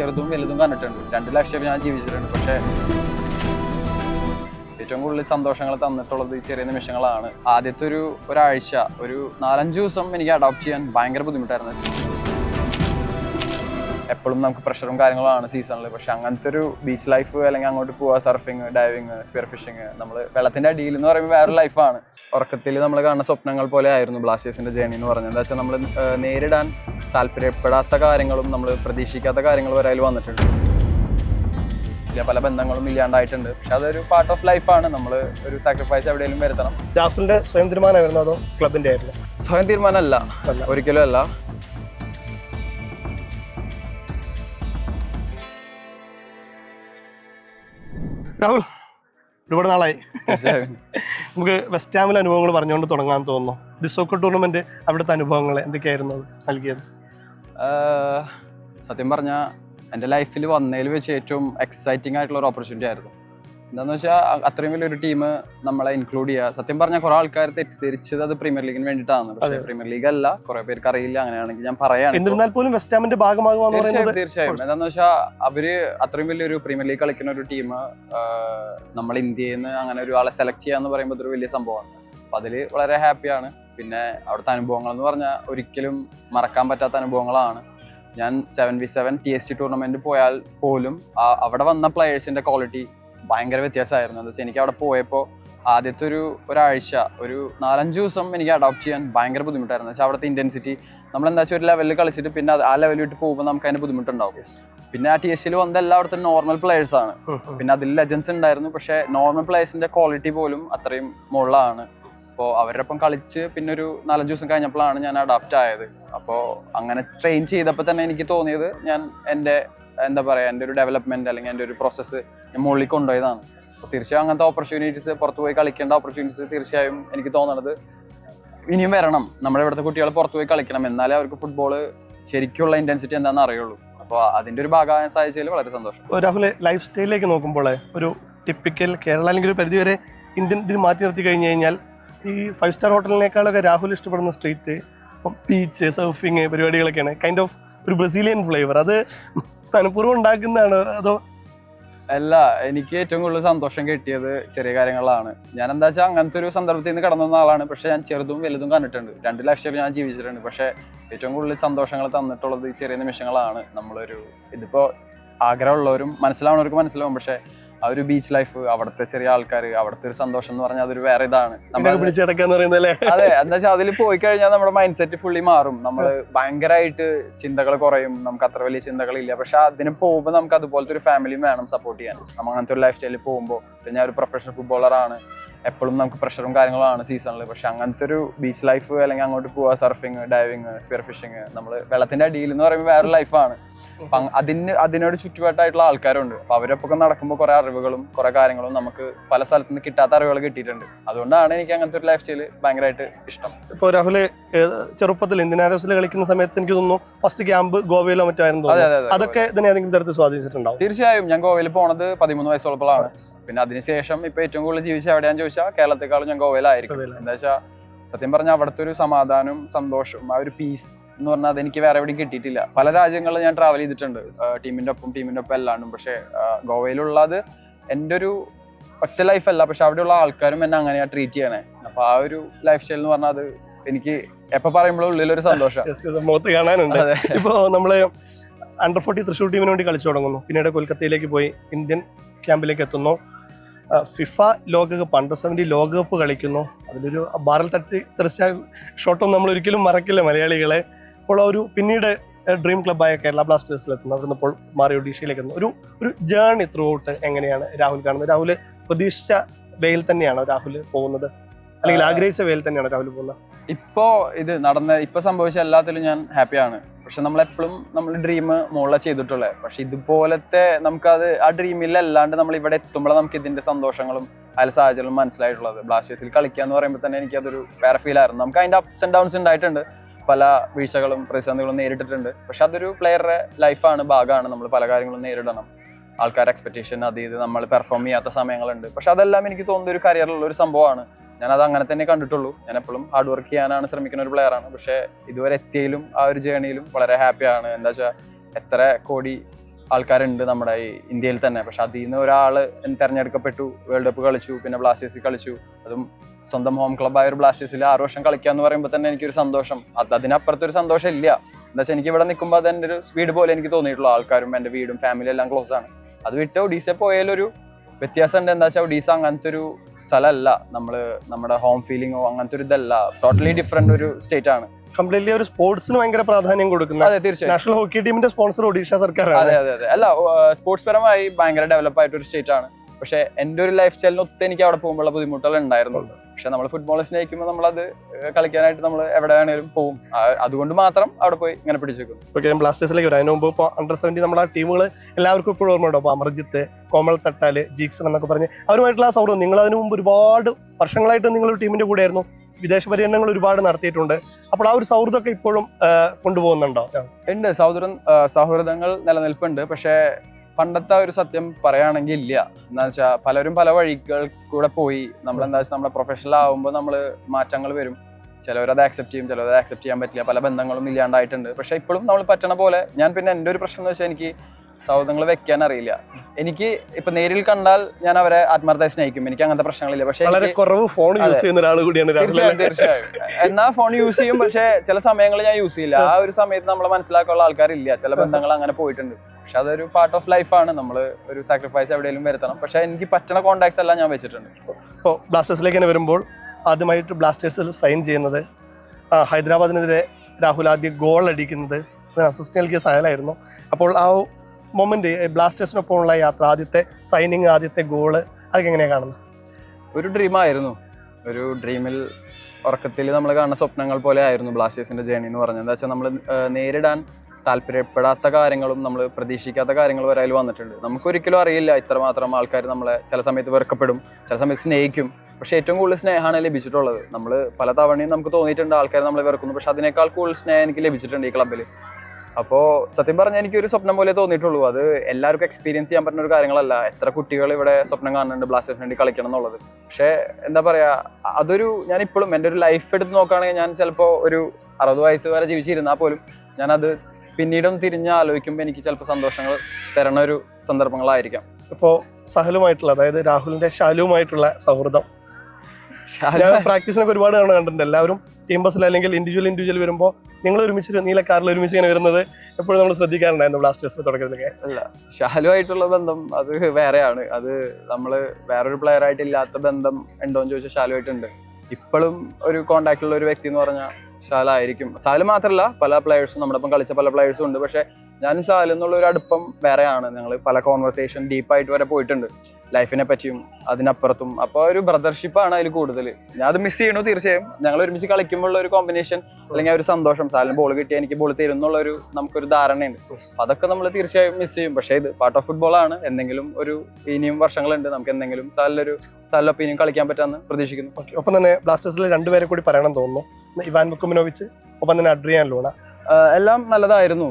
ചെറുതും വലുതും കണ്ടിട്ടുണ്ട്. രണ്ട് ലക്ഷം ഞാൻ ജീവിച്ചിട്ടുണ്ട്. പക്ഷേ ഏറ്റവും കൂടുതൽ സന്തോഷങ്ങൾ തന്നിട്ടുള്ളത് ചെറിയ നിമിഷങ്ങളാണ്. ആദ്യത്തെ ഒരു ഒരാഴ്ച ഒരു നാലഞ്ച് ദിവസം എനിക്ക് അഡോപ്റ്റ് ചെയ്യാൻ ഭയങ്കര ബുദ്ധിമുട്ടായിരുന്നു. എപ്പോഴും നമുക്ക് പ്രഷറും കാര്യങ്ങളാണ് സീസണിൽ പക്ഷെ അങ്ങനത്തെ ഒരു ബീച്ച് ലൈഫ് അല്ലെങ്കിൽ അങ്ങോട്ട് പോവുക സർഫിങ് ഡൈവിങ് സ്പിയർ ഫിഷിങ് നമ്മൾ വെള്ളത്തിന്റെ അടിയിൽ എന്ന് പറയുമ്പോൾ വേറെ ലൈഫാണ്. ഉറക്കത്തിൽ നമ്മൾ കാണുന്ന സ്വപ്നങ്ങൾ പോലെ ആയിരുന്നു ബ്ലാസ്റ്റേഴ്സിന്റെ ജേണി എന്ന് പറഞ്ഞത്. എന്താ വെച്ചാൽ നമ്മൾ നേരിടാൻ താല്പര്യപ്പെടാത്ത കാര്യങ്ങളും നമ്മൾ പ്രതീക്ഷിക്കാത്ത കാര്യങ്ങൾ വരെ അതിൽ വന്നിട്ടുണ്ട് പല ബന്ധങ്ങളും ഇല്ലാണ്ടായിട്ടുണ്ട്. പക്ഷെ അതൊരു പാർട്ട് ഓഫ് ലൈഫാണ് നമ്മൾ ഒരു സാക്രിഫൈസ് എവിടെയെങ്കിലും വരുത്തണം. രാഹുലിന്റെ സ്വയം തീരുമാനമായിരുന്നു അതോ ക്ലബിന്റെ ആയിരുന്നു? സ്വയം തീരുമാനമല്ല. ഒരിക്കലും അല്ല. രാഹുൽ ഒരുപാട് നാളായി. നമുക്ക് വെസ്റ്റ് ഹാമിലെ അനുഭവങ്ങൾ പറഞ്ഞുകൊണ്ട് തുടങ്ങാൻ തോന്നുന്നു. ദിസോക്കർ ടൂർണമെന്റ് അവിടുത്തെ അനുഭവങ്ങൾ എന്തൊക്കെയായിരുന്നു അത് നൽകിയത്? സത്യം പറഞ്ഞാൽ എന്റെ ലൈഫിൽ വന്നതിൽ വെച്ച് ഏറ്റവും എക്സൈറ്റിംഗ് ആയിട്ടുള്ള ഒരു ഓപ്പർച്യൂണിറ്റി ആയിരുന്നു. എന്താണെന്ന് വെച്ചാൽ അത്രയും വലിയൊരു ടീം നമ്മളെ ഇൻക്ലൂഡ് ചെയ്യുക സത്യം പറഞ്ഞാൽ കുറെ ആൾക്കാർ തെറ്റിദ്ധരിച്ചത് അത് പ്രീമിയർ ലീഗിന് വേണ്ടിയിട്ടാണ് പക്ഷേ പ്രീമിയർ ലീഗ് അല്ല കുറെ പേർക്ക് അറിയില്ല അങ്ങനെയാണെങ്കിൽ ഞാൻ പറയാം എന്നിരുന്നാൽ പോലും വെസ്റ്റ് ഹാമിന്റെ തീർച്ചയായും പറയുന്നത് തീർച്ചയായും എന്താണെന്ന് വെച്ചാൽ അവർ അത്രയും വലിയൊരു പ്രീമിയർ ലീഗ് കളിക്കുന്ന ഒരു ടീം നമ്മൾ ഇന്ത്യയിൽ നിന്ന് അങ്ങനെ ഒരു ആളെ സെലക്ട് ചെയ്യാന്ന് പറയുമ്പോൾ അതൊരു വലിയ സംഭവമാണ്. അപ്പൊ അതിൽ വളരെ ഹാപ്പിയാണ് പിന്നെ അവിടുത്തെ അനുഭവങ്ങൾ എന്ന് പറഞ്ഞാൽ ഒരിക്കലും മറക്കാൻ പറ്റാത്ത അനുഭവങ്ങളാണ്. ഞാൻ seven V seven T S T tournament പോയാൽ പോലും അവിടെ വന്ന പ്ലെയേഴ്സിന്റെ ക്വാളിറ്റി ഭയങ്കര വ്യത്യാസമായിരുന്നു. എന്താ വെച്ചാൽ എനിക്ക് അവിടെ പോയപ്പോൾ ആദ്യത്തെ ഒരു ഒരാഴ്ച ഒരു നാലഞ്ച് ദിവസം എനിക്ക് അഡോപ്റ്റ് ചെയ്യാൻ ഭയങ്കര ബുദ്ധിമുട്ടായിരുന്നു. വെച്ചാൽ അവിടുത്തെ ഇന്റൻസിറ്റി നമ്മൾ എന്താ വെച്ചാൽ ഒരു ലെവലിൽ കളിച്ചിട്ട് പിന്നെ ആ ലെവലിൽ ഇട്ട് പോകുമ്പോൾ നമുക്ക് അതിന് ബുദ്ധിമുട്ടുണ്ടാവും. പിന്നെ ആ ടി എസ് സിയിൽ വന്ന എല്ലായിടത്തും നോർമൽ പ്ലേയേഴ്സ് ആണ്. പിന്നെ അതിൽ ലെജൻസ് ഉണ്ടായിരുന്നു. പക്ഷേ നോർമൽ പ്ലേയേഴ്സിന്റെ ക്വാളിറ്റി പോലും അത്രയും മുകളിലാണ് അപ്പോൾ അവരുടെ ഒപ്പം കളിച്ച് പിന്നെ ഒരു നാലഞ്ച് ദിവസം കഴിഞ്ഞപ്പോഴാണ് ഞാൻ അഡാപ്റ്റ് ആയത്. അപ്പോൾ അങ്ങനെ ട്രെയിൻ ചെയ്തപ്പോൾ തന്നെ എനിക്ക് തോന്നിയത് ഞാൻ എന്റെ എന്താ പറയുക എന്റെ ഒരു ഡെവലപ്മെന്റ് അല്ലെങ്കിൽ എന്റെ ഒരു പ്രോസസ്സ് ഞാൻ മുകളിൽ കൊണ്ടുപോയതാണ്. അപ്പോൾ തീർച്ചയായും അങ്ങനത്തെ ഓപ്പർച്യൂണിറ്റീസ് പുറത്തു പോയി കളിക്കേണ്ട ഓപ്പർച്യൂണിറ്റീസ് തീർച്ചയായും എനിക്ക് തോന്നുന്നത് ഇനിയും വരണം. നമ്മുടെ ഇവിടുത്തെ കുട്ടികൾ പുറത്തു പോയി കളിക്കണം. എന്നാലേ അവർക്ക് ഫുട്ബോൾ ശരിക്കുള്ള ഇന്റൻസിറ്റി എന്താണെന്ന് അറിയുള്ളൂ. അപ്പോൾ അതിന്റെ ഒരു ഭാഗമാകാൻ സാധിച്ചതിൽ വളരെ സന്തോഷം. രാഹുൽ ലൈഫ് സ്റ്റൈലിലേക്ക് നോക്കുമ്പോൾ ഒരു ടിപ്പിക്കൽ കേരള അല്ലെങ്കിൽ ഒരു പരിധിവരെ ഇന്ത്യൻ ഇതിൽ മാറ്റി നിർത്തി കഴിഞ്ഞ് കഴിഞ്ഞാൽ ഈ ഫൈവ് സ്റ്റാർ ഹോട്ടലിനേക്കാളൊക്കെ രാഹുൽ ഇഷ്ടപ്പെടുന്ന സ്ട്രീറ്റ് ബീച്ച് സർഫിങ് പരിപാടികളൊക്കെയാണ് കൈൻഡ് ഓഫ് ഒരു ബ്രസീലിയൻ ഫ്ലേവർ അത് മനഃപൂർവം ഉണ്ടാക്കുന്നതാണ്? അതോ അല്ല എനിക്ക് ഏറ്റവും കൂടുതൽ സന്തോഷം കിട്ടിയത് ചെറിയ കാര്യങ്ങളാണ്. ഞാൻ എന്താ വെച്ചാൽ അങ്ങനത്തെ ഒരു സന്ദർഭത്തിൽ നിന്ന് കടന്നു വന്ന ആളാണ്. പക്ഷെ ഞാൻ ചെറുതും വലുതും കണ്ടിട്ടുണ്ട്. രണ്ട് ലക്ഷം ഞാൻ ജീവിച്ചിട്ടുണ്ട്. പക്ഷെ ഏറ്റവും കൂടുതൽ സന്തോഷങ്ങൾ തന്നിട്ടുള്ളത് ചെറിയ നിമിഷങ്ങളാണ് നമ്മളൊരു ഇതിപ്പോ ആഗ്രഹമുള്ളവരും മനസ്സിലാവുന്നവർക്ക് മനസ്സിലാവും. പക്ഷെ ആ ഒരു ബീച്ച് ലൈഫ് അവിടുത്തെ ചെറിയ ആൾക്കാർ അവിടുത്തെ ഒരു സന്തോഷം എന്ന് പറഞ്ഞാൽ അതൊരു വേറെ ഇതാണ്. അതെ എന്താ വെച്ചാൽ അതിൽ പോയി കഴിഞ്ഞാൽ നമ്മുടെ മൈൻഡ് സെറ്റ് ഫുള്ളി മാറും. നമ്മൾ ഭയങ്കരമായിട്ട് ചിന്തകൾ കുറയും. നമുക്ക് അത്ര വലിയ ചിന്തകളില്ല. പക്ഷെ അതിന് പോകുമ്പോൾ നമുക്ക് അതുപോലത്തെ ഒരു ഫാമിലിയും വേണം സപ്പോർട്ട് ചെയ്യാൻ. നമ്മൾ അങ്ങനത്തെ ഒരു ലൈഫ് സ്റ്റൈലിൽ പോകുമ്പോൾ ഞാൻ ഒരു പ്രൊഫഷണൽ ഫുട്ബോളറാണ് എപ്പോഴും നമുക്ക് പ്രഷറും കാര്യങ്ങളാണ് സീസണിൽ പക്ഷെ അങ്ങനത്തെ ഒരു ബീച്ച് ലൈഫ് അല്ലെങ്കിൽ അങ്ങോട്ട് പോവുക സർഫിങ് ഡൈവിങ് സ്പിയർ ഫിഷിങ് നമ്മൾ വെള്ളത്തിന്റെ അടിയിൽ എന്ന് പറയുമ്പോൾ വേറെ ലൈഫാണ് അപ്പൊ അതിന് അതിനോട് ചുറ്റുപാട്ടായിട്ടുള്ള ആൾക്കാരുണ്ട്. അപ്പൊ അവരൊപ്പം നടക്കുമ്പോൾ കുറേ അറിവുകളും കുറേ കാര്യങ്ങളും നമുക്ക് പല സ്ഥലത്തു നിന്ന് കിട്ടാത്ത അറിവുകൾ കിട്ടിയിട്ടുണ്ട്. അതുകൊണ്ടാണ് എനിക്ക് അങ്ങനത്തെ ഒരു ലൈഫ് സ്റ്റൈൽ ഭയങ്കരമായിട്ട് ഇഷ്ടം. ഇപ്പോൾ രാഹുൽ ചെറുപ്പത്തിൽ ഇന്ത്യൻ ആരോസിൽ കളിക്കുന്ന സമയത്ത് എനിക്ക് തോന്നുന്നു ഫസ്റ്റ് ക്യാമ്പ് ഗോവയിലോ മറ്റോ ആയിരുന്നു അതെ അതെ അതെ അതൊക്കെ ഇതിനെ ഏതെങ്കിലും തരത്തിൽ സ്വാധീനിച്ചിട്ടുണ്ടാവും? തീർച്ചയായും. ഞാൻ ഗോവയിൽ പോണത് പതിമൂന്ന് വയസ്സുള്ളപ്പോഴാണ്. പിന്നെ അതിനുശേഷം ഇപ്പൊ ഏറ്റവും കൂടുതൽ ജീവിച്ച എവിടെയാന്ന് ചോദിച്ചാൽ കേരളത്തെക്കാളും ഞാൻ ഗോവയിലായിരിക്കും. എന്താ വെച്ചാൽ സത്യം പറഞ്ഞാൽ അവിടുത്തെ ഒരു സമാധാനവും സന്തോഷവും ആ ഒരു പീസ് എന്ന് പറഞ്ഞാൽ അതെനിക്ക് വേറെ എവിടെയും കിട്ടിയിട്ടില്ല. പല രാജ്യങ്ങളിൽ ഞാൻ ട്രാവൽ ചെയ്തിട്ടുണ്ട്. ടീമിന്റെ ഒപ്പം ടീമിന്റെ ഒപ്പം എല്ലാണ്ടും. പക്ഷേ ഗോവയിലുള്ളത് എന്റെ ഒരു ഒറ്റ ലൈഫല്ല പക്ഷെ അവിടെയുള്ള ആൾക്കാരും എന്നെ അങ്ങനെയാണ് ട്രീറ്റ് ചെയ്യണേ. അപ്പൊ ആ ഒരു ലൈഫ് സ്റ്റൈൽ എന്ന് പറഞ്ഞാൽ അത് എനിക്ക് എപ്പോ പറയുമ്പോഴും ഉള്ളിലൊരു സന്തോഷം. മുഖത്ത് കാണാനുണ്ട്. ഇപ്പോൾ നമ്മൾ അണ്ടർ ഫോർട്ടി തൃശ്ശൂർ ടീമിന് വേണ്ടി കളിച്ചു തുടങ്ങുന്നു. പിന്നീട് കൊൽക്കത്തയിലേക്ക് പോയി ഇന്ത്യൻ ക്യാമ്പിലേക്ക് എത്തുന്നു. ഫിഫ ലോകകപ്പ് അണ്ടർ സെവന്റി ലോകകപ്പ് കളിക്കുന്നു. അതിലൊരു ബാറിൽ തട്ടി തെറിച്ച ഷോട്ടൊന്നും നമ്മൾ ഒരിക്കലും മറക്കില്ല മലയാളികളെ. അപ്പോൾ ആ ഒരു പിന്നീട് ഡ്രീം ക്ലബ്ബായ കേരള ബ്ലാസ്റ്റേഴ്സിൽ എത്തുന്നു അവിടുന്ന് ഇപ്പോൾ മാറി ഒഡീഷയിലേക്ക് എത്തുന്നു ഒരു ഒരു ജേണി ത്രൂ ഔട്ട് എങ്ങനെയാണ് രാഹുൽ കാണുന്നത്? രാഹുൽ പ്രതീക്ഷിച്ച വേയിൽ തന്നെയാണോ രാഹുൽ പോകുന്നത്? അല്ലെങ്കിൽ. ആഗ്രഹിച്ച വേയിൽ തന്നെയാണോ രാഹുൽ പോകുന്നത്? ഇപ്പോ ഇത് നടന്ന ഇപ്പൊ സംഭവിച്ച എല്ലാത്തിലും ഞാൻ ഹാപ്പിയാണ്. പക്ഷെ നമ്മൾ എപ്പോഴും നമ്മൾ ഡ്രീം മുകളിലെ ചെയ്തിട്ടുള്ളത് പക്ഷെ ഇതുപോലത്തെ നമുക്കത് ആ ഡ്രീമിൽ അല്ലാണ്ട് നമ്മൾ ഇവിടെ എത്തുമ്പോഴാണ് നമുക്ക് ഇതിന്റെ സന്തോഷങ്ങളും അതിലെ സാഹചര്യങ്ങളും മനസ്സിലായിട്ടുള്ളത്. ബ്ലാസ്റ്റേഴ്സിൽ കളിക്കുക എന്ന് പറയുമ്പോൾ തന്നെ എനിക്ക് അതൊരു വേറെ ഫീൽ ആയിരുന്നു. നമുക്ക് അതിന്റെ അപ്സ് ആൻഡ് ഡൗൺസ് ഉണ്ടായിട്ടുണ്ട്. പല വീഴ്ചകളും പ്രതിസന്ധികളും നേരിട്ടിട്ടുണ്ട്. പക്ഷെ അതൊരു പ്ലെയറുടെ ലൈഫാണ് ഭാഗമാണ്. നമ്മൾ പല കാര്യങ്ങളും നേരിടണം. ആൾക്കാർ എക്സ്പെക്ടേഷൻ അത് ഇത് നമ്മൾ പെർഫോം ചെയ്യാത്ത സമയങ്ങളുണ്ട്. പക്ഷെ അതെല്ലാം എനിക്ക് തോന്നുന്ന ഒരു കരിയറിലുള്ള ഒരു സംഭവമാണ്. ഞാൻ അത് അങ്ങനെ തന്നെ കണ്ടിട്ടുള്ളൂ. ഞാൻ എപ്പോഴും ഹാർഡ് വർക്ക് ചെയ്യാനാണ് ശ്രമിക്കുന്ന ഒരു പ്ലെയർ ആണ്. പക്ഷേ ഇതുവരെ എത്തിയതിലും ആ ഒരു ജേണിയിലും വളരെ ഹാപ്പിയാണ് എന്താ വെച്ചാൽ എത്ര കോടി ആൾക്കാരുണ്ട് നമ്മുടെ ഈ ഇന്ത്യയിൽ തന്നെ. പക്ഷെ അതിൽ നിന്ന് ഒരാൾ തിരഞ്ഞെടുക്കപ്പെട്ടു വേൾഡ് കപ്പ് കളിച്ചു പിന്നെ ബ്ലാസ്റ്റേഴ്സിൽ കളിച്ചു. അതും സ്വന്തം ഹോം ക്ലബ്ബായ ഒരു ബ്ലാസ്റ്റേഴ്സിൽ ആറ് വർഷം കളിക്കുക എന്ന് പറയുമ്പോൾ തന്നെ എനിക്കൊരു സന്തോഷം. അത് അതിനപ്പുറത്തൊരു സന്തോഷം ഇല്ല എന്താ വെച്ചാൽ എനിക്ക് ഇവിടെ നിൽക്കുമ്പോൾ അത് എന്റെ ഒരു സ്പീഡ് പോലെ എനിക്ക് തോന്നിയിട്ടുള്ളൂ. ആൾക്കാരും എന്റെ വീടും ഫാമിലി എല്ലാം ക്ലോസ് ആണ്. അത് വിട്ട് ഒഡീസ പോയാലൊരു വ്യത്യാസം ഉണ്ട് എന്താ വെച്ചാൽ ഒഡീസ അങ്ങനത്തെ ഒരു സ്ഥലമല്ല നമ്മൾ നമ്മുടെ ഹോം ഫീലിങ്ങോ അങ്ങനത്തെ ഒരു ഇതല്ല. ടോട്ടലി ഡിഫറെന്റ് ഒരു സ്റ്റേറ്റ് ആണ്. കംപ്ലീറ്റ്ലി ഒരു സ്പോർട്സിന് ഭയങ്കര പ്രാധാന്യം കൊടുക്കുന്ന അതെ തീർച്ചയായും. നാഷണൽ ഹോക്കി ടീമിന്റെ സ്പോൺസർ ഒഡീഷ സർക്കാരാണ്. അതെ അതെ അതെ. അല്ല സ്പോർട്സ് പരമായി ഭയങ്കര ഡെവലപ്പ് ആയിട്ട് ഒരു സ്റ്റേറ്റ് ആണ്. പക്ഷെ എന്റെ ഒരു ലൈഫ് സ്റ്റൈലിന് ഒത്ത് എനിക്ക് അവിടെ പോകുമ്പോഴുള്ള ബുദ്ധിമുട്ടുകൾ ഉണ്ടായിരുന്നു. പക്ഷെ നമ്മൾ ഫുട്ബോൾ സ്നേഹിക്കുമ്പോൾ നമ്മളത് കളിക്കാനായിട്ട് നമ്മൾ എവിടെ വേണേലും പോകും അതുകൊണ്ട് മാത്രം അവിടെ പോയി ഇങ്ങനെ പിടിച്ചേക്കും ഓക്കെ ഞാൻ ബ്ലാസ്റ്റേഴ്സിലേക്ക് വരാം. അതിന് മുമ്പ് ഇപ്പോൾ അണ്ടർ സെവന്റി നമ്മളെ ടീമുകൾ എല്ലാവർക്കും ഇപ്പോഴും ഓർമ്മയുണ്ടോ? അപ്പോൾ അമർജിത്ത് കോമൾ തട്ടാൽ ജീക്സൺ എന്നൊക്കെ പറഞ്ഞ് അവരുമായിട്ടുള്ള ആ സൗഹൃദം. നിങ്ങൾ അതിന് മുമ്പ് ഒരുപാട് വർഷങ്ങളായിട്ട് നിങ്ങൾ ടീമിന്റെ കൂടെ ആയിരുന്നു വിദേശ പര്യടനങ്ങൾ ഒരുപാട് നടത്തിയിട്ടുണ്ട്. അപ്പോൾ ആ ഒരു സൗഹൃദമൊക്കെ ഇപ്പോഴും കൊണ്ടുപോകുന്നുണ്ടോ? ഉണ്ട്. സൗഹൃദം സൗഹൃദങ്ങൾ നിലനിൽപ്പുണ്ട്. പക്ഷെ പണ്ടത്തെ ഒരു സത്യം പറയുകയാണെങ്കിൽ ഇല്ല. എന്താ വെച്ചാൽ പലരും പല വഴികൾ കൂടെ പോയി. നമ്മൾ എന്താ വെച്ചാൽ നമ്മുടെ പ്രൊഫഷണൽ ആകുമ്പോൾ നമ്മൾ മാറ്റങ്ങൾ വരും. ചിലവരത് ആക്സെപ്റ്റ് ചെയ്യും ചിലവരത് ആക്സെപ്റ്റ് ചെയ്യാൻ പറ്റില്ല. പല ബന്ധങ്ങളും ഇല്ലാണ്ടായിട്ടുണ്ട്. പക്ഷേ ഇപ്പോഴും നമ്മൾ പറ്റണ പോലെ ഞാൻ പിന്നെ എന്റെ ഒരു പ്രശ്നം എന്ന് വെച്ചാൽ എനിക്ക് സൗഹൃദങ്ങൾ വെക്കാൻ അറിയില്ല. എനിക്ക് ഇപ്പൊ നേരിൽ കണ്ടാൽ ഞാൻ അവരെ ആത്മാർത്ഥമായി സ്നേഹിക്കും. എനിക്ക് അങ്ങനത്തെ പ്രശ്നങ്ങളില്ല. പക്ഷെ വളരെ കുറവ് ഫോൺ യൂസ് ചെയ്യുന്ന ഒരാൾ കൂടിയാണ് തീർച്ചയായും തീർച്ചയായും. എന്നാ ഫോൺ യൂസ് ചെയ്യും പക്ഷെ ചില സമയങ്ങളിൽ ഞാൻ യൂസ് ചെയ്യില്ല. ആ ഒരു സമയത്ത് നമ്മൾ മനസ്സിലാക്കാനുള്ള ആൾക്കാരില്ല. ചില ബന്ധങ്ങൾ അങ്ങനെ പോയിട്ടുണ്ട്. പക്ഷെ അതൊരു പാർട്ട് ഓഫ് ലൈഫാണ് നമ്മൾ ഒരു സാക്രിഫൈസ് എവിടെയെങ്കിലും വരുത്തണം. പക്ഷെ എനിക്ക് പറ്റണ കോണ്ടാക്ട്സ് എല്ലാം ഞാൻ വെച്ചിട്ടുണ്ട്. ഇപ്പോൾ ബ്ലാസ്റ്റേഴ്സിലേക്ക് തന്നെ വരുമ്പോൾ ആദ്യമായിട്ട് ബ്ലാസ്റ്റേഴ്സിൽ സൈൻ ചെയ്യുന്നത് ഹൈദരാബാദിനെതിരെ രാഹുൽ ആദ്യം ഗോൾ അടിക്കുന്നത് അസിസ്റ്റ് നൽകിയ സഹലായിരുന്നു അപ്പോൾ ആ മൊമെന്റ് ബ്ലാസ്റ്റേഴ്സിനൊപ്പമുള്ള യാത്ര ആദ്യത്തെ സൈനിങ് ആദ്യത്തെ ഗോൾ അതൊക്കെ എങ്ങനെയാണ് കാണുന്നത് ഒരു ഡ്രീമായിരുന്നു ഒരു ഡ്രീമിൽ ഉറക്കത്തിൽ നമ്മൾ കാണുന്ന സ്വപ്നങ്ങൾ പോലെ ആയിരുന്നു ബ്ലാസ്റ്റേഴ്സിന്റെ ജേണി എന്ന് പറഞ്ഞത്. എന്താ വെച്ചാൽ നമ്മൾ നേരിടാൻ താല്പര്യപ്പെടാത്ത കാര്യങ്ങളും നമ്മൾ പ്രതീക്ഷിക്കാത്ത കാര്യങ്ങൾ വരെ അതിൽ വന്നിട്ടുണ്ട്. നമുക്കൊരിക്കലും അറിയില്ല ഇത്രമാത്രം ആൾക്കാർ നമ്മളെ ചില സമയത്ത് വെറുക്കപ്പെടും ചില സമയത്ത് സ്നേഹിക്കും. പക്ഷേ ഏറ്റവും കൂടുതൽ സ്നേഹമാണ് ലഭിച്ചിട്ടുള്ളത്. നമ്മൾ പല തവണയും നമുക്ക് തോന്നിയിട്ടുണ്ട് ആൾക്കാർ നമ്മളെ വെറുക്കുന്നു. പക്ഷേ അതിനേക്കാൾ കൂടുതൽ സ്നേഹം എനിക്ക് ലഭിച്ചിട്ടുണ്ട് ഈ ക്ലബ്ബിൽ അപ്പോൾ സത്യം പറഞ്ഞാൽ എനിക്ക് ഒരു സ്വപ്നം പോലെ തോന്നിയിട്ടുള്ളൂ. അത് എല്ലാവർക്കും എക്സ്പീരിയൻസ് ചെയ്യാൻ പറ്റുന്ന ഒരു കാര്യങ്ങളല്ല. എത്ര കുട്ടികൾ ഇവിടെ സ്വപ്നം കാണുന്നുണ്ട് ബ്ലാസ്റ്റേഴ്സിന് വേണ്ടി കളിക്കണം എന്നുള്ളത്. പക്ഷേ എന്താ പറയുക അതൊരു ഞാൻ ഇപ്പോഴും എന്റെ ഒരു ലൈഫ് എടുത്ത് നോക്കുകയാണെങ്കിൽ ഞാൻ ചിലപ്പോൾ ഒരു അറുപത് വയസ്സ് വരെ ജീവിച്ചിരുന്നാൽ പോലും ഞാനത് പിന്നീടും തിരിഞ്ഞ് ആലോചിക്കുമ്പോൾ എനിക്ക് ചിലപ്പോൾ സന്തോഷങ്ങൾ തരണ ഒരു സന്ദർഭങ്ങളായിരിക്കാം. ഇപ്പോൾ സഹലുമായിട്ടുള്ള അതായത് രാഹുലിന്റെ ശാലുവുമായിട്ടുള്ള സൗഹൃദം. ഞാൻ പ്രാക്ടീസിനൊക്കെ ഒരുപാട് തവണ കണ്ടിട്ടുണ്ട്. എല്ലാവരും ടീം ബസ്സിൽ അല്ലെങ്കിൽ ഇൻഡിവിജ്വൽ ഇൻഡിവിജ്വൽ വരുമ്പോൾ നിങ്ങൾ ഒരുമിച്ച് നീല കാറിൽ ഒരുമിച്ച് ഇങ്ങനെ വരുന്നത് എപ്പോഴും നമ്മൾ ശ്രദ്ധിക്കാറുണ്ടായിരുന്നു ബ്ലാസ്റ്റേഴ്സ് തുടക്കത്തിലൊക്കെ. അല്ല ഷാലുമായിട്ടുള്ള ബന്ധം അത് വേറെയാണ്. അത് നമ്മൾ വേറൊരു പ്ലെയർ ആയിട്ട് ഇല്ലാത്ത ബന്ധം ഉണ്ടോ എന്ന് ചോദിച്ചാൽ ഷാലുമായിട്ടുണ്ട് ഇപ്പോഴും ഒരു കോണ്ടാക്ട് ഉള്ള ഒരു വ്യക്തി എന്ന് പറഞ്ഞാൽ ഷാലായിരിക്കും സാൽ മാത്രമല്ല പല പ്ലെയേഴ്സും നമ്മുടെ ഒപ്പം കളിച്ച പല പ്ലെയേഴ്സും ഉണ്ട്. പക്ഷേ ഞാനും സാൽ എന്നുള്ള ഒരു അടുപ്പം വേറെയാണ്. ഞങ്ങൾ പല കോൺവെർസേഷൻ ഡീപ്പായിട്ട് വരെ പോയിട്ടുണ്ട്. ലൈഫിനെ പറ്റിയും അതിനപ്പുറത്തും. അപ്പോൾ ഒരു ബ്രദർഷിപ്പാണ് അതിൽ കൂടുതൽ. ഞാൻ അത് മിസ് ചെയ്യണു തീർച്ചയായും. ഞങ്ങൾ ഒരുമിച്ച് കളിക്കുമ്പോഴുള്ള ഒരു കോമ്പിനേഷൻ അല്ലെങ്കിൽ ഒരു സന്തോഷം. സാലിന് ബോൾ കിട്ടിയാൽ എനിക്ക് ബോൾ തരുന്നുള്ള ഒരു നമുക്കൊരു ധാരണയുണ്ട്. അതൊക്കെ നമ്മൾ തീർച്ചയായും മിസ് ചെയ്യും. പക്ഷേ ഇത് പാർട്ട് ഓഫ് ഫുട്ബോൾ ആണ്. എന്തെങ്കിലും ഒരു ഇനിയും വർഷങ്ങളുണ്ട്. നമുക്ക് എന്തെങ്കിലും സാലിലൊരു സാലിലൊപ്പം ഇനിയും കളിക്കാൻ പറ്റാമെന്ന് പ്രതീക്ഷിക്കുന്നു. ഒപ്പം തന്നെ ബ്ലാസ്റ്റേഴ്സിൽ രണ്ടുപേരെ കൂടി പറയണം തോന്നുന്നു. ഇവാൻ വുക്കുമിനോവിച്ച് ഒപ്പം തന്നെ അഡ്രിയാൻ ലൂണ. എല്ലാം നല്ലതായിരുന്നു.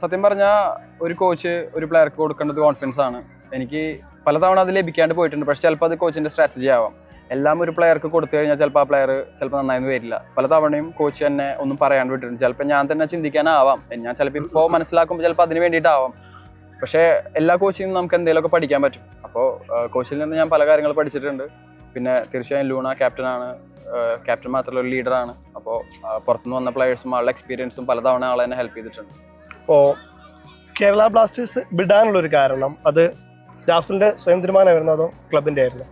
സത്യം പറഞ്ഞാൽ ഒരു കോച്ച് ഒരു പ്ലെയർക്ക് കൊടുക്കേണ്ടത് കോൺഫിഡൻസ് ആണ്. എനിക്ക് പലതവണ അത് ലഭിക്കാണ്ട് പോയിട്ടുണ്ട്. പക്ഷെ ചിലപ്പോൾ അത് കോച്ചിന്റെ സ്ട്രാറ്റജി ആവാം. എല്ലാം ഒരു പ്ലെയർക്ക് കൊടുത്തു കഴിഞ്ഞാൽ ചിലപ്പോൾ ആ പ്ലെയർ ചിലപ്പോൾ നന്നായിരുന്നു വരില്ല. പല തവണയും കോച്ച് തന്നെ ഒന്നും പറയാണ്ട് വിട്ടിട്ടുണ്ട്. ചിലപ്പോൾ ഞാൻ തന്നെ ചിന്തിക്കാനാവാം. ഞാൻ ചിലപ്പോൾ ഇപ്പോൾ മനസ്സിലാക്കുമ്പോൾ ചിലപ്പോൾ അതിന് വേണ്ടിയിട്ടാവാം. പക്ഷേ എല്ലാ കോച്ചിൽ നിന്നും നമുക്ക് എന്തെങ്കിലുമൊക്കെ പഠിക്കാൻ പറ്റും. അപ്പോൾ കോച്ചിൽ നിന്ന് ഞാൻ പല കാര്യങ്ങൾ പഠിച്ചിട്ടുണ്ട്. പിന്നെ തീർച്ചയായും ലൂണ ക്യാപ്റ്റനാണ് ക്യാപ്റ്റൻ മാത്രമല്ല ഒരു ലീഡറാണ്. അപ്പോൾ പുറത്തുനിന്ന് വന്ന പ്ലെയേഴ്സും ആളുടെ എക്സ്പീരിയൻസും പലതവണ ആളെ എന്നെ ഹെൽപ്പ് ചെയ്തിട്ടുണ്ട്. അപ്പോൾ കേരള ബ്ലാസ്റ്റേഴ്സ് വിടാനുള്ള ഒരു കാരണം അത് രാഹുലിന്റെ സ്വയം തീരുമാനമായിരുന്നു അതോ ക്ലബിന്റെ ആയിരുന്നു?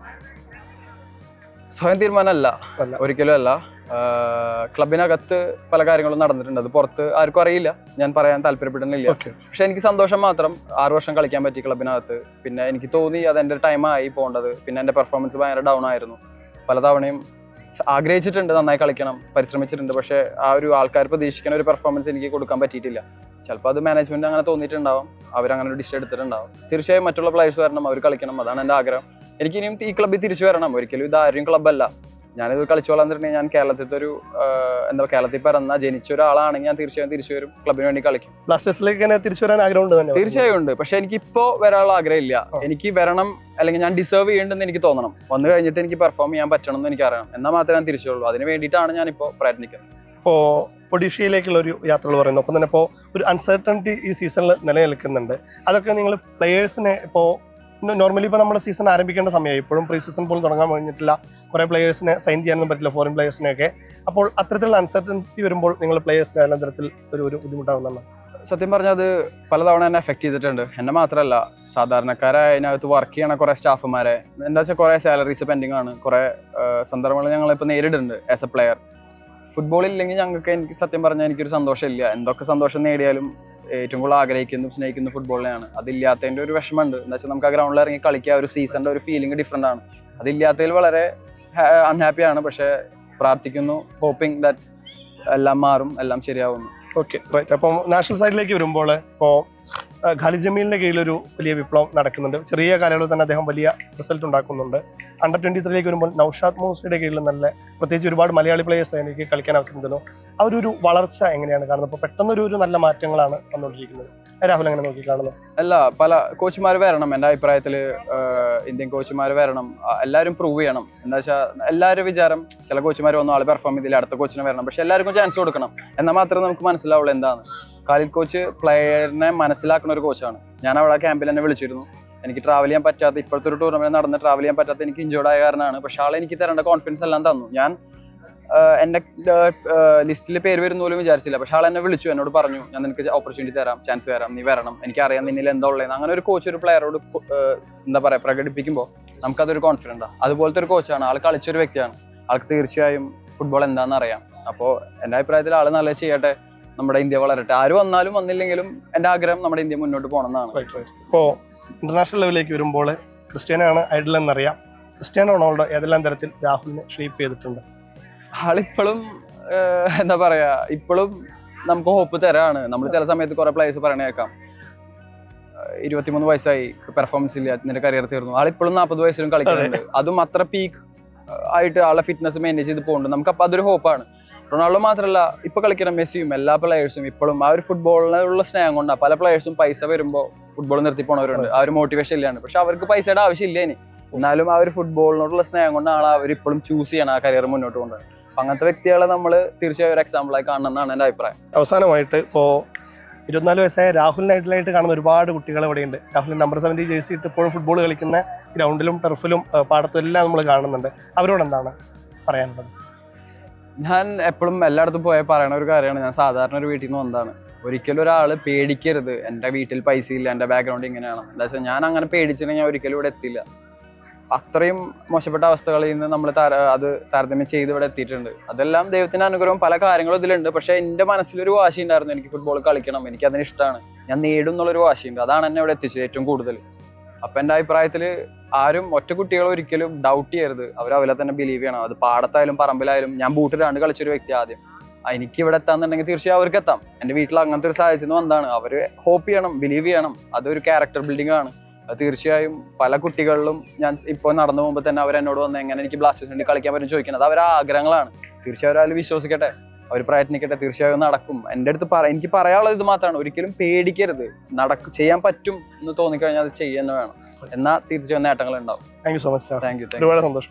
സ്വയം തീരുമാനമല്ല. ഒരിക്കലും അല്ല. ക്ലബിനകത്ത് പല കാര്യങ്ങളും നടന്നിട്ടുണ്ട്. അത് പുറത്ത് ആർക്കും അറിയില്ല. ഞാൻ പറയാൻ താല്പര്യപ്പെടുന്നില്ല. പക്ഷെ എനിക്ക് സന്തോഷം മാത്രം ആറു വർഷം കളിക്കാൻ പറ്റി ക്ലബിനകത്ത്. പിന്നെ എനിക്ക് തോന്നി അത് എന്റെ ടൈമായി പോകേണ്ടത്. പിന്നെ എന്റെ പെർഫോമൻസ് ഭയങ്കര ഡൗൺ ആയിരുന്നു. പലതവണയും ആഗ്രഹിച്ചിട്ടുണ്ട് നന്നായി കളിക്കണം പരിശ്രമിച്ചിട്ടുണ്ട്. പക്ഷേ ആ ഒരു ആൾക്കാർ പ്രതീക്ഷിക്കുന്ന ഒരു പെർഫോമൻസ് എനിക്ക് കൊടുക്കാൻ പറ്റിയിട്ടില്ല. ചിലപ്പോൾ അത് മാനേജ്മെന്റ് അങ്ങനെ തോന്നിയിട്ടുണ്ടാവും. അവരങ്ങനെ ഒരു ഡിഷ് എടുത്തിട്ടുണ്ടാവും. തീർച്ചയായും മറ്റുള്ള പ്ലേയേഴ്സ് വരണം അവർ കളിക്കണം. അതാണ് എന്റെ ആഗ്രഹം. എനിക്കിനിയും ഈ ക്ലബ്ബിൽ തിരിച്ചു വരണം. ഒരിക്കലും ഇത് ആരും ക്ലബ്ബല്ല ഞാനിത് കളിച്ചു വളർന്നിട്ടുണ്ടെങ്കിൽ ഞാൻ കേരളത്തിലത്തെ ഒരു എന്താ കേരളത്തിൽ പിറന്ന ജനിച്ച ഒരാളാണെങ്കിൽ ഞാൻ തീർച്ചയായും തിരിച്ചു വരും. ക്ലബിന് വേണ്ടി കളിക്കും. ബ്ലാസ്റ്റേഴ്സിലേക്ക് ഇങ്ങനെ തിരിച്ചു വരാൻ ആഗ്രഹമുണ്ട് തന്നെ? തീർച്ചയായും ഉണ്ട്. പക്ഷെ എനിക്ക് ഇപ്പോ വരാനുള്ള ആഗ്രഹമില്ല. എനിക്ക് വരണം അല്ലെങ്കിൽ ഞാൻ ഡിസേർവ് ചെയ്യണ്ടെന്ന് എനിക്ക് തോന്നണം. വന്നു കഴിഞ്ഞിട്ട് എനിക്ക് പെർഫോം ചെയ്യാൻ പറ്റണം എന്ന് എനിക്ക് അറിയണം എന്നാൽ മാത്രമേ ഞാൻ തിരിച്ചുള്ളൂ അതിന് വേണ്ടിയിട്ടാണ് ഞാൻ ഇപ്പോൾ പ്രയത്നിക്കുന്നത്. ഇപ്പോൾ ഒഡീഷയിലേക്കുള്ള ഒരു യാത്രകൾ പറയുന്നത് ഒപ്പം തന്നെ ഇപ്പോൾ ഒരു അൺസർട്ടനിറ്റി ഈ സീസണിൽ നിലനിൽക്കുന്നുണ്ട്. അതൊക്കെ നിങ്ങൾ പ്ലെയേഴ്സിനെ ഇപ്പോൾ നോർമലി ഇപ്പോൾ നമ്മുടെ സീസൺ ആരംഭിക്കേണ്ട സമയമായി. ഇപ്പോഴും പ്രീ സീസൺ പോലും തുടങ്ങാൻ കഴിഞ്ഞിട്ടില്ല. കുറേ പ്ലേയേഴ്സിനെ സൈൻ ചെയ്യാനൊന്നും പറ്റില്ല ഫോറിൻ പ്ലേയേഴ്സിനെയൊക്കെ അപ്പോൾ അത്തരത്തിലുള്ള അൺസർട്ടൻസിറ്റി വരുമ്പോൾ നിങ്ങൾ പ്ലേയേഴ്സിന് അനന്തരത്തിൽ തരത്തിൽ ഒരു ഒരു ബുദ്ധിമുട്ടാകുന്നതാണ് സത്യം പറഞ്ഞാൽ അത് പലതവണ എന്നെ എഫക്ട് ചെയ്തിട്ടുണ്ട്. എന്നെ മാത്രമല്ല സാധാരണക്കാരായ അതിനകത്ത് വർക്ക് ചെയ്യണ കുറേ സ്റ്റാഫുമാരെ എന്താ വെച്ചാൽ കുറേ സാലറീസ് പെൻഡിങ് ആണ്. കുറേ സന്ദർഭങ്ങൾ ഞങ്ങളിപ്പോൾ നേരിടുന്നുണ്ട് ആസ് എ പ്ലെയർ ഫുട്ബോൾ ഇല്ലെങ്കിൽ ഞങ്ങൾക്ക് എനിക്ക് സത്യം പറഞ്ഞാൽ എനിക്കൊരു സന്തോഷമില്ല. എന്തൊക്കെ സന്തോഷം നേടിയാലും ഏറ്റവും കൂടുതൽ ആഗ്രഹിക്കുന്നു സ്നേഹിക്കുന്ന ഫുട്ബോളിനെയാണ് അതില്ലാത്തതിന്റെ ഒരു വിഷമമുണ്ട്. എന്താ വെച്ചാൽ നമുക്ക് ആ ഗ്രൗണ്ടിൽ ഇറങ്ങി കളിക്കുക ഒരു സീസണിന്റെ ഒരു ഫീലിംഗ് ഡിഫറെന്റ് ആണ്. അതില്ലാത്തതിൽ വളരെ അൺഹാപ്പിയാണ് പക്ഷേ പ്രാർത്ഥിക്കുന്നു ഹോപ്പിംഗ് ദാറ്റ് എല്ലാം മാറും എല്ലാം ശരിയാവുന്നു. ഓക്കെ റൈറ്റ് അപ്പോൾ നാഷണൽ സൈഡിലേക്ക് വരുമ്പോൾ ഇപ്പോൾ ഖാലിദ് ജമീലിന്റെ കീഴിലൊരു വലിയ വിപ്ലവം നടക്കുന്നുണ്ട്. ചെറിയ കാലയളവിൽ തന്നെ അദ്ദേഹം വലിയ റിസൾട്ട് ഉണ്ടാക്കുന്നുണ്ട്. അണ്ടർ ട്വന്റി ത്രീയിലേക്ക് വരുമ്പോൾ നൌഷാദ് മൂസയുടെ കീഴിൽ നല്ല പ്രത്യേകിച്ച് ഒരുപാട് മലയാളി പ്ലേയേഴ്സ് എനിക്ക് കളിക്കാൻ അവസരം തന്നു. ഒരു ഒരു വളർച്ച എങ്ങനെയാണ് കാണുന്നത്? അപ്പോൾ പെട്ടെന്നൊരു ഒരു നല്ല മാറ്റങ്ങളാണ് വന്നുകൊണ്ടിരിക്കുന്നത്. രാഹുൽ അങ്ങനെ നോക്കി അല്ല പല കോച്ചുമാർ വരണം. എന്റെ അഭിപ്രായത്തിൽ ഇന്ത്യൻ കോച്ചുമാർ വരണം. എല്ലാവരും പ്രൂവ് ചെയ്യണം. എന്താ വെച്ചാൽ എല്ലാവരും വിചാരം ചില കോച്ചുമാർ വന്നു ആൾ പെർഫോം ചെയ്തില്ല അടുത്ത കോച്ചിനെ വരണം. പക്ഷെ എല്ലാവർക്കും ചാൻസ് കൊടുക്കണം. എന്നാൽ മാത്രമേ നമുക്ക് മനസ്സിലാവുള്ളൂ എന്താണ്. കാലിൽ കോച്ച് പ്ലെയറിനെ മനസ്സിലാക്കുന്ന ഒരു കോച്ചാണ് ഞാൻ അവിടെ ക്യാമ്പിൽ തന്നെ വിളിച്ചിരുന്നു. എനിക്ക് ട്രാവൽ ചെയ്യാൻ പറ്റാത്ത ഇപ്പോഴത്തെ ഒരു ടൂർണമെന്റ് നടന്ന് ട്രാവൽ ചെയ്യാൻ പറ്റാത്ത എനിക്ക് ഇഞ്ചോർഡ് ആയ കാരണമാണ്. പക്ഷെ ആളെ എനിക്ക് തരേണ്ട കോൺഫിഡൻസ് എല്ലാം തന്നു. ഞാൻ എന്റെ ലിസ്റ്റിൽ പേര് വരുന്ന പോലും വിചാരിച്ചില്ല. പക്ഷെ ആൾ എന്നെ വിളിച്ചു എന്നോട് പറഞ്ഞു ഞാൻ നിനക്ക് ഓപ്പർച്യൂണിറ്റി തരാം ചാൻസ് തരാം നീ വരണം. എനിക്കറിയാം നിന്നിൽ എന്താ ഉള്ളതെന്ന്. അങ്ങനെ ഒരു കോച്ച് ഒരു പ്ലെയറോട് എന്താ പറയാ പ്രകടിപ്പിക്കുമ്പോൾ നമുക്കതൊരു കോൺഫിഡന്റ് അതുപോലത്തെ ഒരു കോച്ചാണ് ആൾ കളിച്ചൊരു വ്യക്തിയാണ്. ആൾക്ക് തീർച്ചയായും ഫുട്ബോൾ എന്താണെന്ന് അറിയാം. അപ്പോൾ എന്റെ അഭിപ്രായത്തിൽ ആൾ നല്ല ചെയ്യട്ടെ നമ്മുടെ ഇന്ത്യ വളരട്ടെ. ആര് വന്നാലും വന്നില്ലെങ്കിലും എന്റെ ആഗ്രഹം നമ്മുടെ ഇന്ത്യ മുന്നോട്ട് പോകണം എന്നാണ് ഇപ്പോൾ ഇന്റർനാഷണൽ ലെവലിലേക്ക് വരുമ്പോൾ ക്രിസ്ത്യാനാണ് ഐഡൽ എന്നറിയാം. ക്രിസ്ത്യാനോ റൊണാൾഡോ ഏതെല്ലാം തരത്തിൽ രാഹുലിനെ ഷേപ്പ് ചെയ്തിട്ടുണ്ട്? ആളിപ്പോഴും എന്താ പറയാ ഇപ്പോഴും നമുക്ക് ഹോപ്പ് തരാണ്. നമ്മൾ ചില സമയത്ത് കുറെ പ്ലേസ് പറയണേക്കാം. ഇരുപത്തിമൂന്ന് വയസ്സായി പെർഫോമൻസ് ഇല്ല നിന്റെ കരിയർ തീർന്നു. ആളിപ്പോഴും നാൽപ്പത് വയസ്സിലും കളിക്കുന്നുണ്ട്. അതും. അത്ര പീക്ക് ആയിട്ട് ആളെ ഫിറ്റ്നസ് മെയിന്റെയിൻ ചെയ്ത് പോകുന്നുണ്ട് നമുക്ക് അപ്പൊ അതൊരു ഹോപ്പാണ് റൊണാൾഡോ മാത്രമല്ല ഇപ്പൊ കളിക്കുന്ന മെസ്സിയും എല്ലാ പ്ലേയേഴ്സും ഇപ്പോഴും ആ ഒരു ഫുട്ബോളിനുള്ള സ്നേഹം കൊണ്ടാണ് പല പ്ലേയേഴ്സും പൈസ വരുമ്പോൾ ഫുട്ബോൾ നിർത്തി പോണവരുണ്ട്. ആ ഒരു മോട്ടിവേഷൻ ഇല്ലാണ് പക്ഷെ അവർക്ക് പൈസയുടെ ആവശ്യമില്ല ഇനി. എന്നാലും ആ ഒരു ഫുട്ബോളിനോടുള്ള സ്നേഹം കൊണ്ടാണ് അവർ ഇപ്പോഴും ചൂസ് ചെയ്യണം ആ കരിയർ മുന്നോട്ട് കൊണ്ടുപോകാൻ അപ്പൊ അങ്ങനത്തെ വ്യക്തികളെ നമ്മൾ തീർച്ചയായും ഒരു എക്സാമ്പിളായി കാണണം എന്നാണ് എന്റെ അഭിപ്രായം. അവസാനമായിട്ട് ഇപ്പോൾ ഇരുപത്തിനാല് വയസ്സായ രാഹുലിനെ ഐഡലായിട്ട് കാണുന്ന ഒരുപാട് കുട്ടികൾ ഇവിടെയുണ്ട്. രാഹുലിന് നമ്പർ സെവന്റി ജേഴ്സി ഇട്ട് ഇപ്പോഴും ഫുട്ബോൾ കളിക്കുന്ന ഗ്രൗണ്ടിലും ടർഫിലും പാടത്തും എല്ലാം നമ്മൾ കാണുന്നുണ്ട്. അവരോട് എന്താണ് പറയാനുള്ളത്? ഞാൻ എപ്പോഴും എല്ലായിടത്തും പോയാൽ പറയണ ഒരു കാര്യമാണ്. ഞാൻ സാധാരണ ഒരു വീട്ടിൽ നിന്ന് വന്നതാണ്. ഒരിക്കലും ഒരാൾ പേടിക്കരുത്. എന്റെ വീട്ടിൽ പൈസ ഇല്ല എന്റെ ബാക്ക്ഗ്രൗണ്ട് ഇങ്ങനെയാണ്. എന്താ വെച്ചാൽ ഞാൻ അങ്ങനെ പേടിച്ചിട്ടുണ്ടെങ്കിൽ ഞാൻ ഒരിക്കലും ഇവിടെ എത്തില്ല അത്രയും മോശപ്പെട്ട അവസ്ഥകളിൽ നിന്ന് നമ്മൾ അത് താരതമ്യം ചെയ്ത് ഇവിടെ എത്തിയിട്ടുണ്ട്. അതെല്ലാം ദൈവത്തിന്റെ അനുഗ്രഹം പല കാര്യങ്ങളും ഇതിലുണ്ട്. പക്ഷേ എന്റെ മനസ്സിലൊരു വാശി ഉണ്ടായിരുന്നു എനിക്ക് ഫുട്ബോൾ കളിക്കണം എനിക്ക് അതിന് ഇഷ്ടമാണ് ഞാൻ നേടും എന്നുള്ളൊരു വാശിയുണ്ട്. അതാണ് എന്നെ ഇവിടെ എത്തിച്ചത് ഏറ്റവും കൂടുതൽ. അപ്പം എന്റെ അഭിപ്രായത്തിൽ ആരും ഒറ്റ കുട്ടികൾ ഒരിക്കലും ഡൗട്ട് ചെയ്യരുത്. അവർ അവരെ തന്നെ ബിലീവ് ചെയ്യണം. അത് പാടത്തായാലും പറമ്പിലായാലും ഞാൻ ബൂട്ടിലാണ് കളിച്ചൊരു വ്യക്തി ആദ്യം. എനിക്ക് ഇവിടെ എത്താന്നുണ്ടെങ്കിൽ തീർച്ചയായും അവർക്ക് എത്താം. എന്റെ വീട്ടിൽ അങ്ങനത്തെ ഒരു സാഹചര്യം വന്നതാണ്. അവർ ഹോപ്പ് ചെയ്യണം ബിലീവ് ചെയ്യണം. അതൊരു ക്യാരക്ടർ ബിൽഡിംഗ് ആണ്. അത് തീർച്ചയായും പല കുട്ടികളിലും ഞാൻ ഇപ്പോൾ നടന്നു പോകുമ്പോൾ തന്നെ അവരെന്നോട് വന്ന് എങ്ങനെ എനിക്ക് ബ്ലാസ്റ്റേഴ്സ് വേണ്ടി കളിക്കാൻ പറ്റും ചോദിക്കുന്നത് അവരെ ആഗ്രഹങ്ങളാണ്. തീർച്ചയായും അവർ വിശ്വസിക്കട്ടെ അവർ പ്രയത്നിക്കട്ടെ തീർച്ചയായും നടക്കും. എന്റെ അടുത്ത് പറ എനിക്ക് പറയാനുള്ളത് ഇത് മാത്രമാണ് ഒരിക്കലും പേടിക്കരുത്. നടക്ക് ചെയ്യാൻ പറ്റും എന്ന് തോന്നിക്കഴിഞ്ഞാൽ അത് ചെയ്യുന്ന വേണം. എന്നാൽ തീർച്ചയായും നേട്ടങ്ങൾ ഉണ്ടാവും thank you so much thank you ഒരുപാട് സന്തോഷം.